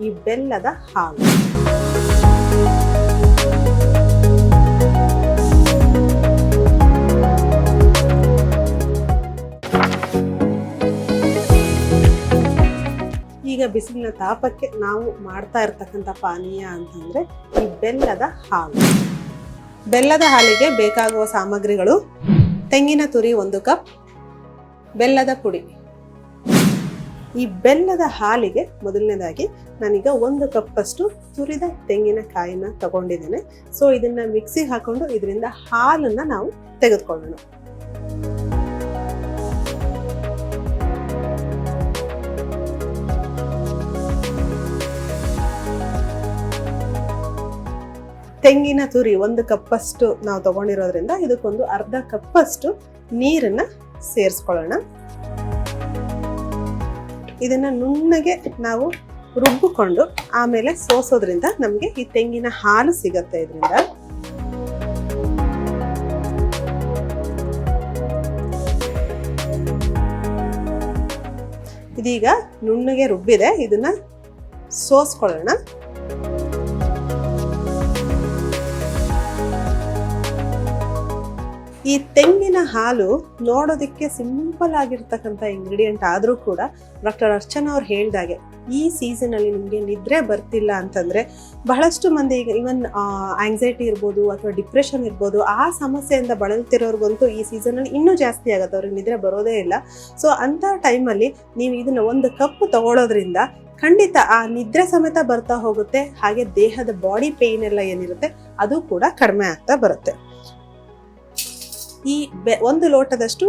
ಈ ಬೆಲ್ಲದ ಹಾಲು. ಈಗ ಬಿಸಿಲಿನ ತಾಪಕ್ಕೆ ನಾವು ಮಾಡ್ತಾ ಇರ್ತಕ್ಕಂಥ ಪಾನೀಯ ಅಂತಂದ್ರೆ ಈ ಬೆಲ್ಲದ ಹಾಲು. ಬೆಲ್ಲದ ಹಾಲಿಗೆ ಬೇಕಾಗುವ ಸಾಮಗ್ರಿಗಳು ತೆಂಗಿನ ತುರಿ ಒಂದು ಕಪ್, ಬೆಲ್ಲದ ಪುಡಿ. ಈ ಬೆಲ್ಲದ ಹಾಲಿಗೆ ಮೊದಲನೇದಾಗಿ ನಾನೀಗ ಒಂದು ಕಪ್ಪಷ್ಟು ತುರಿದ ತೆಂಗಿನಕಾಯಿನ ತಗೊಂಡಿದ್ದೇನೆ. ಸೊ ಇದನ್ನ ಮಿಕ್ಸಿಗೆ ಹಾಕೊಂಡು ಇದರಿಂದ ಹಾಲನ್ನ ನಾವು ತೆಗೆದುಕೊಳ್ಳೋಣ. ತೆಂಗಿನ ತುರಿ ಒಂದು ಕಪ್ಪಷ್ಟು ನಾವು ತಗೊಂಡಿರೋದ್ರಿಂದ ಇದಕ್ಕೊಂದು ಅರ್ಧ ಕಪ್ಪಷ್ಟು ನೀರನ್ನ ಸೇರಿಸ್ಕೊಳ್ಳೋಣ. ಇದನ್ನ ನುಣ್ಣಗೆ ನಾವು ರುಬ್ಬಿಕೊಂಡು ಆಮೇಲೆ ಸೋಸೋದ್ರಿಂದ ನಮಗೆ ಈ ತೆಂಗಿನ ಹಾಲು ಸಿಗುತ್ತೆ ಇದರಿಂದ. ಇದೀಗ ನುಣ್ಣಗೆ ರುಬ್ಬಿದೆ. ಇದನ್ನ ಸೋಸ್ಕೊಳ್ಳೋಣ. ಈ ತೆಂಗಿನ ಹಾಲು ನೋಡೋದಕ್ಕೆ ಸಿಂಪಲ್ ಆಗಿರ್ತಕ್ಕಂಥ ಇಂಗ್ರೀಡಿಯೆಂಟ್ ಆದರೂ ಕೂಡ ಡಾಕ್ಟರ್ ಅರ್ಚನಾ ಅವ್ರು ಹೇಳಿದಾಗೆ ಈ ಸೀಸನಲ್ಲಿ ನಿಮಗೆ ನಿದ್ರೆ ಬರ್ತಿಲ್ಲ ಅಂತಂದರೆ ಬಹಳಷ್ಟು ಮಂದಿ ಈಗ ಇವನ್ ಆಂಗ್ಸೈಟಿ ಇರ್ಬೋದು ಅಥವಾ ಡಿಪ್ರೆಷನ್ ಇರ್ಬೋದು ಆ ಸಮಸ್ಯೆಯಿಂದ ಬಳಲ್ತಿರೋರ್ಗಂತೂ ಈ ಸೀಸನಲ್ಲಿ ಇನ್ನೂ ಜಾಸ್ತಿ ಆಗುತ್ತೆ. ಅವ್ರಿಗೆ ನಿದ್ರೆ ಬರೋದೇ ಇಲ್ಲ. ಸೊ ಅಂಥ ಟೈಮಲ್ಲಿ ನೀವು ಇದನ್ನು ಒಂದು ಕಪ್ ತಗೊಳ್ಳೋದ್ರಿಂದ ಖಂಡಿತ ಆ ನಿದ್ರೆ ಸಮೇತ ಬರ್ತಾ ಹೋಗುತ್ತೆ. ಹಾಗೆ ದೇಹದ ಬಾಡಿ ಪೇಯ್ನ್ ಎಲ್ಲ ಏನಿರುತ್ತೆ, ಅದು ಕೂಡ ಕಡಿಮೆ ಆಗ್ತಾ ಬರುತ್ತೆ. ಈ ಬೆ ಒಂದು ಲೋಟದಷ್ಟು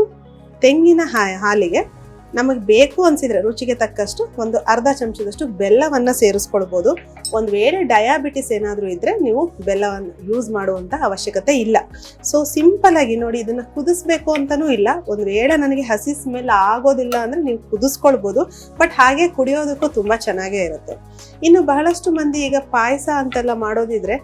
ತೆಂಗಿನ ಹಾಲಿಗೆ ನಮಗೆ ಬೇಕು ಅನ್ಸಿದ್ರೆ ರುಚಿಗೆ ತಕ್ಕಷ್ಟು ಒಂದು ಅರ್ಧ ಚಮಚದಷ್ಟು ಬೆಲ್ಲವನ್ನು ಸೇರಿಸ್ಕೊಳ್ಬೋದು ಒಂದು ವೇಳೆ ಡಯಾಬಿಟಿಸ್ ಏನಾದರೂ ಇದ್ರೆ ನೀವು ಬೆಲ್ಲವನ್ನು ಯೂಸ್ ಮಾಡುವಂಥ ಅವಶ್ಯಕತೆ ಇಲ್ಲ. ಸೊ ಸಿಂಪಲ್ ಆಗಿ ನೋಡಿ ಇದನ್ನ ಕುದಿಸ್ಬೇಕು ಅಂತಲೂ ಇಲ್ಲ. ಒಂದು ವೇಳೆ ನನಗೆ ಹಸಿ ಸ್ಮೆಲ್ ಆಗೋದಿಲ್ಲ ಅಂದ್ರೆ ನೀವು ಕುದಿಸ್ಕೊಳ್ಬೋದು. ಬಟ್ ಹಾಗೆ ಕುಡಿಯೋದಕ್ಕೂ ತುಂಬ ಚೆನ್ನಾಗೇ ಇರುತ್ತೆ. ಇನ್ನು ಬಹಳಷ್ಟು ಮಂದಿ ಈಗ ಪಾಯಸ ಅಂತೆಲ್ಲ ಮಾಡೋದಿದ್ರೆ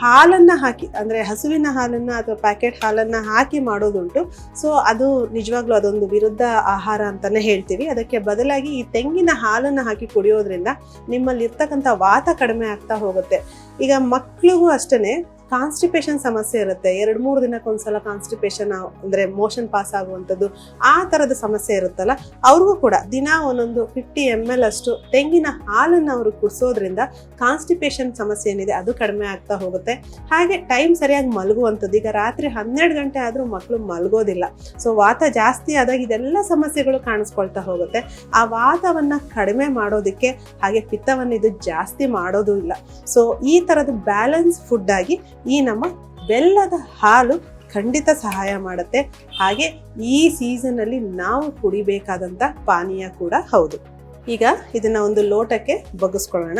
ಹಾಲನ್ನ ಹಾಕಿ, ಅಂದ್ರೆ ಹಸುವಿನ ಹಾಲನ್ನ ಅಥವಾ ಪ್ಯಾಕೆಟ್ ಹಾಲನ್ನ ಹಾಕಿ ಮಾಡೋದುಂಟು. ಸೊ ಅದು ನಿಜವಾಗ್ಲೂ ಅದೊಂದು ವಿರುದ್ಧ ಆಹಾರ ಅಂತಾನೆ ಹೇಳ್ತೀವಿ. ಅದಕ್ಕೆ ಬದಲಾಗಿ ಈ ತೆಂಗಿನ ಹಾಲನ್ನ ಹಾಕಿ ಕುಡಿಯೋದ್ರಿಂದ ನಿಮ್ಮಲ್ಲಿ ಇರ್ತಕ್ಕಂಥ ವಾತ ಕಡಿಮೆ ಆಗ್ತಾ ಹೋಗುತ್ತೆ. ಈಗ ಮಕ್ಕಳಿಗೂ ಅಷ್ಟೇ ಕಾನ್ಸ್ಟಿಪೇಷನ್ ಸಮಸ್ಯೆ ಇರುತ್ತೆ. ಎರಡು, ಮೂರು ದಿನಕ್ಕೊಂದ್ಸಲ ಕಾನ್ಸ್ಟಿಪೇಷನ್ ಅಂದ್ರೆ ಮೋಷನ್ ಪಾಸ್ ಆಗುವಂಥದ್ದು ಆ ಥರದ ಸಮಸ್ಯೆ ಇರುತ್ತಲ್ಲ, ಅವ್ರಿಗೂ ಕೂಡ ದಿನ ಒಂದೊಂದು ಫಿಫ್ಟಿ ಎಂ ಎಲ್ ಅಷ್ಟು ತೆಂಗಿನ ಹಾಲನ್ನು ಅವರು ಕುಡಿಸೋದ್ರಿಂದ ಕಾನ್ಸ್ಟಿಪೇಷನ್ ಸಮಸ್ಯೆ ಏನಿದೆ ಅದು ಕಡಿಮೆ ಆಗ್ತಾ ಹೋಗುತ್ತೆ. ಹಾಗೆ ಟೈಮ್ ಸರಿಯಾಗಿ ಮಲಗುವಂಥದ್ದು, ಈಗ ರಾತ್ರಿ ಹನ್ನೆರಡು ಗಂಟೆ ಆದರೂ ಮಕ್ಕಳು ಮಲಗೋದಿಲ್ಲ. ಸೊ ವಾತ ಜಾಸ್ತಿ ಆದಾಗ ಇದೆಲ್ಲ ಸಮಸ್ಯೆಗಳು ಕಾಣಿಸ್ಕೊಳ್ತಾ ಹೋಗುತ್ತೆ. ಆ ವಾತವನ್ನ ಕಡಿಮೆ ಮಾಡೋದಕ್ಕೆ ಹಾಗೆ ಪಿತ್ತವನ್ನು ಇದು ಜಾಸ್ತಿ ಮಾಡೋದು ಇಲ್ಲ. ಸೊ ಈ ಥರದ ಬ್ಯಾಲೆನ್ಸ್ ಫುಡ್ ಆಗಿ ಈ ನಮ್ಮ ಬೆಲ್ಲದ ಹಾಲು ಖಂಡಿತ ಸಹಾಯ ಮಾಡುತ್ತೆ. ಹಾಗೆ ಈ ಸೀಸನ್ ಅಲ್ಲಿ ನಾವು ಕುಡಿಬೇಕಾದಂತ ಪಾನೀಯ ಕೂಡ ಹೌದು. ಈಗ ಇದನ್ನ ಒಂದು ಲೋಟಕ್ಕೆ ಬಗ್ಗಿಸ್ಕೊಳ್ಳೋಣ.